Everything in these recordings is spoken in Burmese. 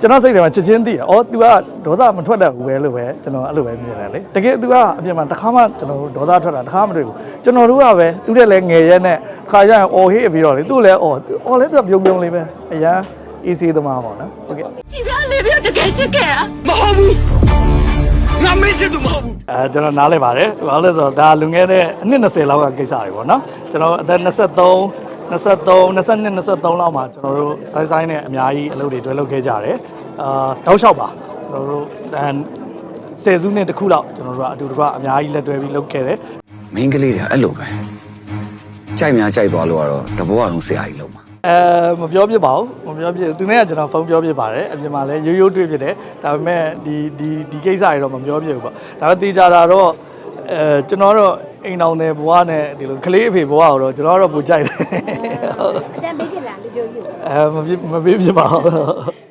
ကျွန်တော်စိတ်ထဲမှာချက်ချင်းသိတယ်။အော် तू ကဒေါသမထွက်တတ်ဘူးပဲလို့ပဲကျွန်တော်အဲ့လိုပဲမြင်တယ်လေ။တကယ် तू ကအပြင်မှာတစ်ခါမှကျွန်တော်ဒေါသထွက်တာတစ်ခါမှမတွေ့ဘူး။ကျွန်တော်တို့ကပဲသူတဲ့လည်းငယ်ရက်နဲ့ခါကျရင်အော်ဟေးပြီးတော့လေသူ့လည်းအော်အော်လည်း तू ပြုံပြုံလေးပဲ။အရန် easy သမားပေါ့နော်။ဟုတ်ကဲ့ ကြည်ပြလေးပြတကယ်ချစ်ခဲ့တာ မဟုတ်ဘူးငါမင်းစစ်သူမဟုတ်ဘူး ။အဲကျွန်တော်နားလဲပါတယ်။ဘာလို့လဲဆိုတော့ဒါလွန်ခဲ့တဲ့အနှစ်20လောက်ကကိစ္စတွေပေါ့နော်။ကျွန်တော်အသက်23 23 22 23လောက်မှာကျွန်တော်တို့ဆိုင်းဆိုင်းနဲ့အများကြီးအလုပ်တွေတွဲလုပ်ခဲ့ကြတယ်။အာတောက်လျှောက်ပါကျွန်တော်တို့အဲဆယ်စုနှစ်တစ်ခုလောက်ကျွန်တော်တို့ကအတူတကွအများကြီးလက်တွဲပြီးလုပ်ခဲ့တယ်မင်းကလေးတွေအဲ့လိုပဲကြိုက်များကြိုက်သွားလို့ကတော့တဘောအောင်ဆရာကြီးလုံးပါ။အဲမပြောပြပါဘူးမပြောပြသူနဲ့ကကျွန်တော်ဖုန်းပြောပြပါတယ်အပြင်မှာလည်းရိုးရိုးတွေ့ဖြစ်တယ်ဒါပေမဲ့ဒီဒီဒီကိစ္စတွေတော့မပြောပြဘူးပေါ့ဒါပေမဲ့တေချာတာတော့အဲကျွန်တော်တော့အိမ်တော်တဲ့ဘဝနဲ့ဒီလိုကလေးအဖေဘဝကိုတော့ကျွန်တော်ကတော့ပူကြိုက်တယ် အတန်ပေးကြလားလူပြောယူအဲမပြမပေးပြပါဘူး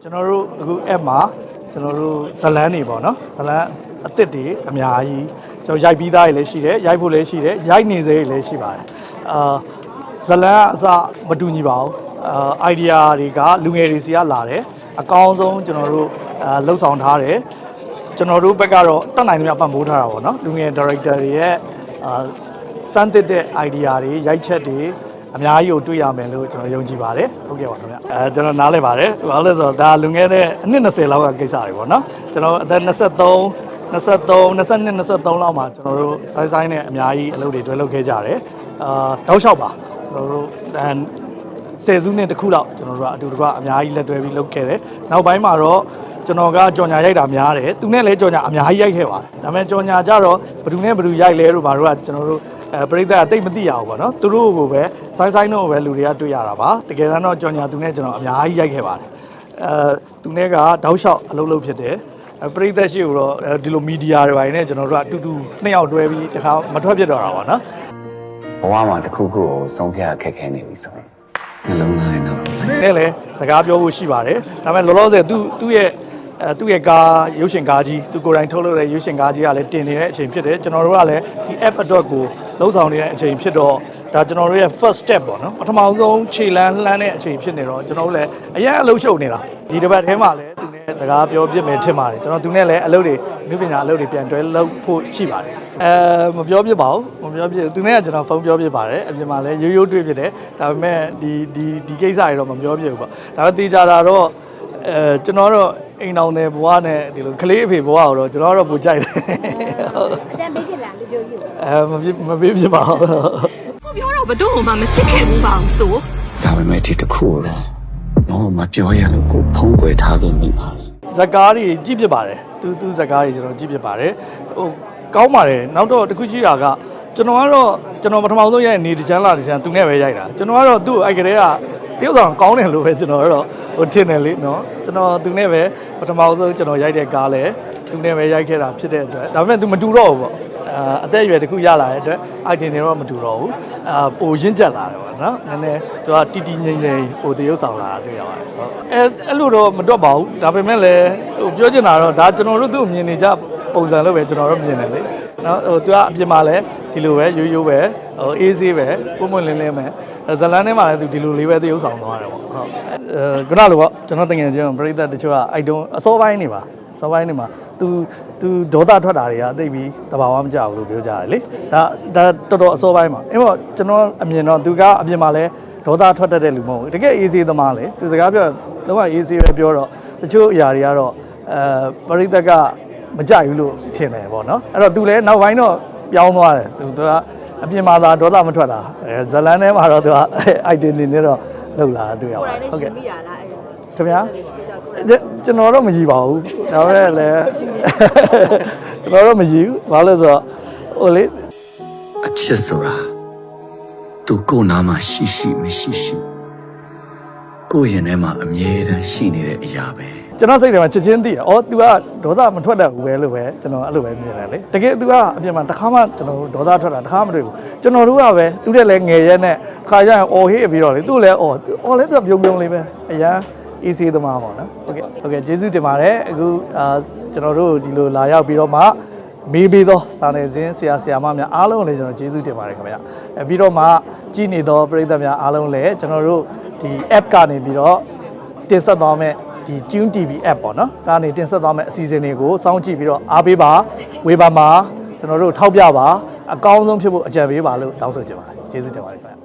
ကျွန်တော်တို့အခု app မှာကျွန်တော်တို့ဇလန်းတွေပေါ့နော်ဇလန်းအသစ်တွေအများကြီးကျွန်တော်ရိုက်ပြီးသားတွေလည်းရှိတယ်ရိုက်ဖို့လည်းရှိတယ်ရိုက်နေစေတွေလည်းရှိပါတယ်အာဇလန်းကအစမတူညီပါဘူးအာ idea တွေကလူငယ်တွေစီကလာတယ်အကောင်းဆုံးကျွန်တော်တို့အာလှုပ်ဆောင်ထားတယ်ကျွန်တော်တို့ဘက်ကတော့တတ်နိုင်သမျှပံ့ပိုးထားတာပေါ့နော်လူငယ် director တွေရဲ့ အာစမ်းသစ်တဲ့ idea တွေရိုက်ချက်တွေအများကြီးကိုတွေ့ရမယ်လို့ကျွန်တော်ယုံကြည်ပါတယ်ဟုတ်ကဲ့ပါခင်ဗျအဲကျွန်တော်နားလဲပါတယ်ဘာလို့လဲဆိုတော့ဒါလွန်ခဲ့တဲ့အနှစ်20လောက်ကကိစ္စတွေပေါ့နော်ကျွန်တော်အသက်23 23 22 23လောက်မှာကျွန်တော်တို့ဆိုင်းဆိုင်းနဲ့အများကြီးအလုပ်တွေတွဲလုပ်ခဲ့ကြတယ်အာတောက်လျှောက်ပါကျွန်တော်တို့အဲဆယ်စုနှစ်တစ်ခုလောက်ကျွန်တော်တို့ကအတူတကွအများကြီးလက်တွဲပြီးလုပ်ခဲ့တယ်။နောက်ပိုင်းမှာတော့ ကျွန်တော်ကကြော်ညာရိုက်တာများတယ်။သူနဲ့လည်းကြော်ညာအများကြီးရိုက်ခဲ့ပါတယ်။ဒါပေမဲ့ကြော်ညာကြတော့ဘယ်သူနဲ့ဘယ်သူရိုက်လဲတို့ဘာတို့ကကျွန်တော်တို့အဲပရိသတ်အသိမသိရဘူးပေါ့နော်။သူတို့ကိုပဲဆိုင်းဆိုင်းတို့ကိုပဲလူတွေကတွေ့ရတာပါ။တကယ်တမ်းတော့ကြော်ညာသူနဲ့ကျွန်တော်အများကြီးရိုက်ခဲ့ပါတယ်။အဲသူနဲ့ကတောက်လျှောက်အလုပ်လုပ်ဖြစ်တယ်။အဲပရိသတ်ရှိကိုတော့အဲဒီလိုမီဒီယာတွေပိုင်းနဲ့ကျွန်တော်တို့ကအတူတူနှစ်ယောက်တွဲပြီးတခါမထွက်ဖြစ်တော့တာပါနော်။ဘဝမှာတစ်ခုခုကိုဆုံးဖြတ်ခက်ခဲနေပြီဆိုရင်နှလုံးသားရဲ့နောက်နဲ့လည်းစကားပြောဖို့ရှိပါတယ်ဒါပေမဲ့လောလောဆယ်သူသူ့ရဲ့ အဲသူ့ရဲ့ကားရုပ်ရှင်ကားကြီးသူကိုယ်တိုင်ထုတ်လုပ်တဲ့ရုပ်ရှင်ကားကြီးကလည်းတင်နေတဲ့အချိန်ဖြစ်တယ်ကျွန်တော်တို့ကလည်းဒီ app အတွက်ကိုလှုပ်ဆောင်နေတဲ့အချိန်ဖြစ်တော့ဒါကျွန်တော်တို့ရဲ့ first step ပေါ့နော်ပထမဆုံးခြေလမ်းလှမ်းတဲ့အချိန်ဖြစ်နေတော့ကျွန်တော်တို့လည်းအရင်အလုပ်ရှုပ်နေတာဒီတစ်ပတ်ထဲမှာလည်းသူနဲ့စကားပြောပြမယ်ထင်ပါတယ်ကျွန်တော်သူနဲ့လည်းအလုပ်တွေမြို့ပညာအလုပ်တွေပြန်တွဲလုပ်ဖို့ရှိပါတယ်အဲမပြောပြပါဘူးမပြောပြသူနဲ့ကကျွန်တော်ဖုန်းပြောပြပါတယ်အပြင်မှာလည်းရိုးရိုးတွေ့ဖြစ်တယ်ဒါပေမဲ့ဒီဒီဒီကိစ္စတွေတော့မပြောပြဘူးပေါ့ဒါပေမဲ့တေချာတာတော့အဲကျွန်တော်တော့ အိမ်တော်တဲ့ဘဝနဲ့ဒီလိုကလေးအဖေဘဝကိုတော့ကျွန်တော်တော့ပူကြိုက်တယ်အတန်ပေးကြလားလူပြောယူအဲမပြမပေးပြပါဘူးကိုပြောတော့ဘသူ့မှမချစ်ခဲ့ဘူးပါအောင်ဆိုဒါပေမဲ့ဒီတစ်ခုတော့တော့မပြောရလို့ကိုဖုံးကွယ်ထားခဲ့မိပါလေဇက်ကားတွေကြည့်ဖြစ်ပါတယ်သူသူဇက်ကားတွေကျွန်တော်ကြည့်ဖြစ်ပါတယ်ဟိုကောင်းပါတယ်နောက်တော့တစ်ခုရှိတာကကျွန်တော်ကတော့ကျွန်တော်ပထမဆုံးရိုက်နေတချမ်းလာတချမ်းသူနဲ့ပဲရိုက်တာကျွန်တော်ကတော့သူ့အိုက်ကလေးက တရုပ်ဆောင်ကောင်းတယ်လို့ပဲကျွန်တော်ကတော့ဟိုထင်တယ်လေနော်ကျွန်တော်သူနဲ့ပဲပထမဆုံးကျွန်တော်ရိုက်တဲ့ကားလဲသူနဲ့ပဲရိုက်ခဲ့တာဖြစ်တဲ့အတွက်ဒါပေမဲ့သူမတူတော့ဘူးပေါ့အာအသက်အရွယ်တစ်ခုရလာတဲ့အတွက် item တွေတော့မတူတော့ဘူးအာပိုရင့်ကျက်လာတယ်ပေါ့နော်နည်းနည်းသူကတီတီငိမ့်ငိမ့်ပိုတရုပ်ဆောင်လာတာတွေ့ရပါတယ်ဟုတ်အဲအဲ့လိုတော့မတွက်ပါဘူးဒါပေမဲ့လည်းဟိုပြောချင်တာတော့ဒါကျွန်တော်တို့သူ့ကိုမြင်နေကြ ပုံစံလို့ပဲကျွန်တော်တို့မြင်တယ်လေနော်ဟိုသူကအပြင်မှာလည်းဒီလိုပဲရိုးရိုးပဲဟိုအေးဆေးပဲပုံမှန်လင်းလင်းပဲဇလန်းထဲမှာလည်းသူဒီလိုလေးပဲသရုပ်ဆောင်သွားတယ်ပေါ့ဟုတ်ခုနလိုပေါ့ကျွန်တော်တကယ်ချင်းပြိသက်တချို့ကအိုက်တုံးအစောပိုင်းနေပါစောပိုင်းနေမှာ तू तू ဒေါသထွက်တာတွေကသိပြီးတဘာဝမကြဘူးလို့ပြောကြတယ်လေဒါဒါတော်တော်အစောပိုင်းမှာအဲ့တော့ကျွန်တော်အမြင်တော့သူကအပြင်မှာလည်းဒေါသထွက်တတ်တဲ့လူမဟုတ်ဘူးတကယ်အေးဆေးသမားလေသူစကားပြောတော့အေးဆေးပဲပြောတော့တချို့အရာတွေကတော့အဲပရိသတ်က မကြိုက်ဘူးလို့ထင်တယ်ပေါ့နော်အဲ့တော့သူလည်းနောက်ပိုင်းတော့ပြောင်းသွားတယ်သူကအပြင်မှာသာဒေါသမထွက်တာဇလန်ထဲမှာတော့သူက item နေနဲ့တော့လောက်လာတွေ့ရပါတယ်ဟုတ်ကဲ့မိရလားအဲ့တော့ခင်ဗျာကျွန်တော်တော့မကြည့်ပါဘူးဒါပေမဲ့လည်းကျွန်တော်တော့မကြည့်ဘူးဘာလို့ဆိုတော့ဟိုလေအချစ်ဆိုတာသူကိုယ်နာမှာရှိရှိမရှိရှိကိုယ်ရင်ထဲမှာအမြဲတမ်းရှိနေတဲ့အရာပဲ ကျွန်တော်စိတ်ထဲမှာချက်ချင်းသိတယ်။အော် तू ကဒေါသမထွက်တတ်ဘူးပဲလို့ပဲကျွန်တော်အဲ့လိုပဲမြင်တယ်လေ။တကယ် तू ကအပြင်မှာတစ်ခါမှကျွန်တော်ဒေါသထွက်တာတစ်ခါမှမတွေ့ဘူး။ကျွန်တော်တို့ကပဲသူတဲ့လည်းငယ်ရဲနဲ့တစ်ခါကျရင်အော်ဟေ့ပြီးတော့လေသူ့လည်းအော်အော်လည်းသူကပြုံပြုံလေးပဲ။အရန် AC သမားပေါ့နော်။ Okay Okay ကျေးဇူးတင်ပါတယ်။အခုအာကျွန်တော်တို့ဒီလိုလာရောက်ပြီးတော့မှမေးပြီးသောစာနယ်ဇင်းဆရာဆရာမများအားလုံးလည်းကျွန်တော်ကျေးဇူးတင်ပါတယ်ခင်ဗျာ။အဲပြီးတော့မှကြည်နေသောပရိသတ်များအားလုံးလည်းကျွန်တော်တို့ဒီ app ကနေပြီးတော့တင်ဆက်သွားမယ့် ဒီ Tune TV app ပေါ့နော်ဒါကနေတင်ဆက်သွားမယ့်အစီအစဉ်တွေကိုစောင့်ကြည့်ပြီးတော့အားပေးပါဝေဖန်ပါကျွန်တော်တို့ထောက်ပြပါအကောင်းဆုံးဖြစ်ဖို့အကြံပေးပါလို့တောင်းဆိုချင်ပါတယ်ကျေးဇူးတင်ပါတယ်ခင်ဗျာ